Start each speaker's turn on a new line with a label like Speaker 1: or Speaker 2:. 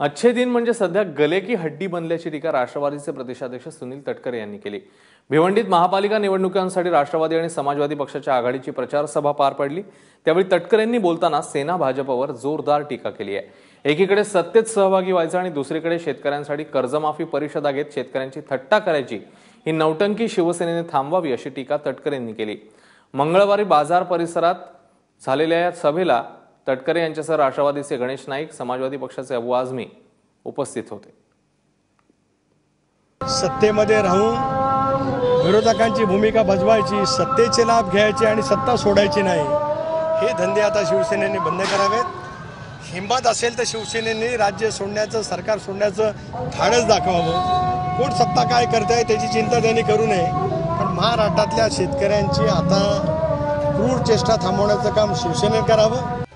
Speaker 1: अच्छे दिन म्हणजे सध्या गले की हड्डी बनल्याची टीका राष्ट्रवादीचे प्रदेशाध्यक्ष सुनील तटकरे यांनी केली. भिवंडीत महापालिका निवडणुकांसाठी राष्ट्रवादी आणि समाजवादी पक्षाच्या आघाडीची प्रचार सभा पार पडली. त्यावेळी तटकरेंनी बोलताना सेना भाजपवर जोरदार टीका केली आहे. एकीकडे सत्तेत सहभागी व्हायचं आणि दुसरीकडे शेतकऱ्यांसाठी कर्जमाफी परिषदा घेत शेतकऱ्यांची थट्टा करायची ही नौटंकी शिवसेनेने थांबवावी अशी टीका तटकरेंनी केली. मंगळवारी बाजार परिसरात झालेल्या या सभेला तटकरे यांच्यासह राष्ट्रवादीचे गणेश नाईक समाजवादी पक्षाचे अबू आझमी उपस्थित होते.
Speaker 2: सत्तेमध्ये राहून विरोधकांची भूमिका बजवायची सत्तेचे लाभ घ्यायचे आणि सत्ता सोडायची नाही हे धंदे आता शिवसेनेने बंद करावेत. हिंमत असेल तर शिवसेनेने राज्य सोडण्याचं सरकार सोडण्याचं धाडस दाखवावं. कोण सत्ता काय करत आहे त्याची चिंता त्यांनी करू नये. पण महाराष्ट्रातल्या शेतकऱ्यांची आता क्रूर चेष्टा थांबवण्याचं काम शिवसेनेने करावं.